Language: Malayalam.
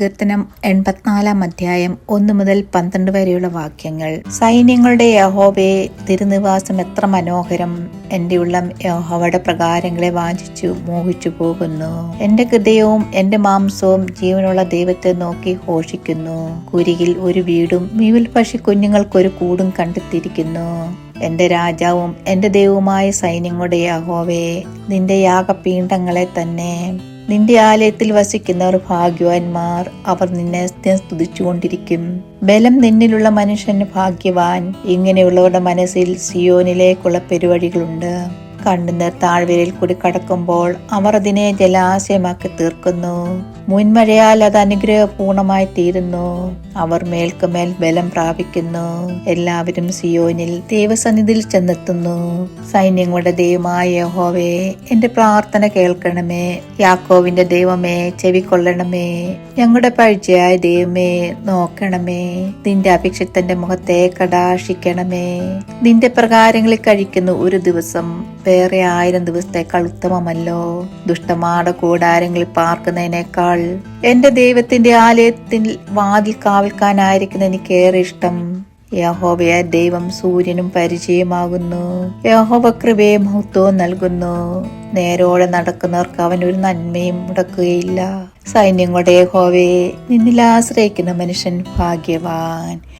സങ്കീർത്തനം എൺപത്തിനാലാം അധ്യായം ഒന്ന് മുതൽ പന്ത്രണ്ട് വരെയുള്ള വാക്യങ്ങൾ. സൈന്യങ്ങളുടെ യഹോവേ തിരുനിവാസം എത്ര മനോഹരം. എന്റെ ഉള്ളം യഹോവയുടെ പ്രകാരങ്ങളെ വാഞ്ചിച്ചു മോഹിച്ചു പോകുന്നു. എന്റെ ഹൃദയവും എന്റെ മാംസവും ജീവനുള്ള ദൈവത്തെ നോക്കി ഘോഷിക്കുന്നു. കുരികിൽ ഒരു വീടും മീവിൽ പക്ഷി കുഞ്ഞുങ്ങൾക്കൊരു കൂടും കണ്ടെത്തിയിരിക്കുന്നു. എന്റെ രാജാവും എന്റെ ദൈവവുമായ സൈന്യങ്ങളുടെ യഹോവേ നിന്റെ യാഗപീഠങ്ങളെ തന്നെ നിന്റെ ആലയത്തിൽ വസിക്കുന്നവർ ഭാഗ്യവാന്മാർ. അവർ നിന്നെ സ്തുതിച്ചുകൊണ്ടിരിക്കും. ബലം നിന്നിലുള്ള മനുഷ്യൻ ഭാഗ്യവാൻ. ഇങ്ങനെയുള്ളവരുടെ മനസ്സിൽ സിയോനിലേക്കുള്ള പെരുവഴികളുണ്ട് കണ്ണുനീർ താഴ്വരയിൽ കൂടി കടക്കുമ്പോൾ അവർ അതിനെ ജലാശയമാക്കി തീർക്കുന്നു. മുൻമഴയാൽ അത് അനുഗ്രഹപൂർണമായി തീരുന്നു. അവർ മേൽക്കുമേൽ ബലം പ്രാപിക്കുന്നു. എല്ലാവരും സിയോനിൽ ദൈവസന്നിധിയിൽ ചെന്നെത്തുന്നു. സൈന്യങ്ങളുടെ ദൈവമായ യഹോവേ എന്റെ പ്രാർത്ഥന കേൾക്കണമേ. യാക്കോവിന്റെ ദൈവമേ ചെവിക്കൊള്ളണമേ. ഞങ്ങളുടെ പഴിച്ചയായ ദൈവമേ നോക്കണമേ. നിന്റെ അഭിക്ഷിത്തന്റെ മുഖത്തെ കടാക്ഷിക്കണമേ. നിന്റെ പ്രകാരങ്ങളിൽ കഴിക്കുന്ന ഒരു ദിവസം വേറെ ആയിരം ദിവസത്തേക്കാൾ ഉത്തമമല്ലോ? ദുഷ്ടമാട കൂടാരങ്ങളിൽ പാർക്കുന്നതിനേക്കാൾ എന്റെ ദൈവത്തിന്റെ ആലയത്തിൽ വാതിൽ കാവൽക്കാനായിരിക്കുന്ന എനിക്ക് ഏറെ ഇഷ്ടം. യഹോവയ ദൈവം സൂര്യനും പരിചയമാകുന്നു. യഹോവ കൃപയെ മഹത്വവും നൽകുന്നു. നേരോടെ നടക്കുന്നവർക്ക് അവൻ ഒരു നന്മയും മുടക്കുകയില്ല. സൈന്യങ്ങളുടെ യഹോവയെ നിന്നിൽ ആശ്രയിക്കുന്ന മനുഷ്യൻ ഭാഗ്യവാൻ.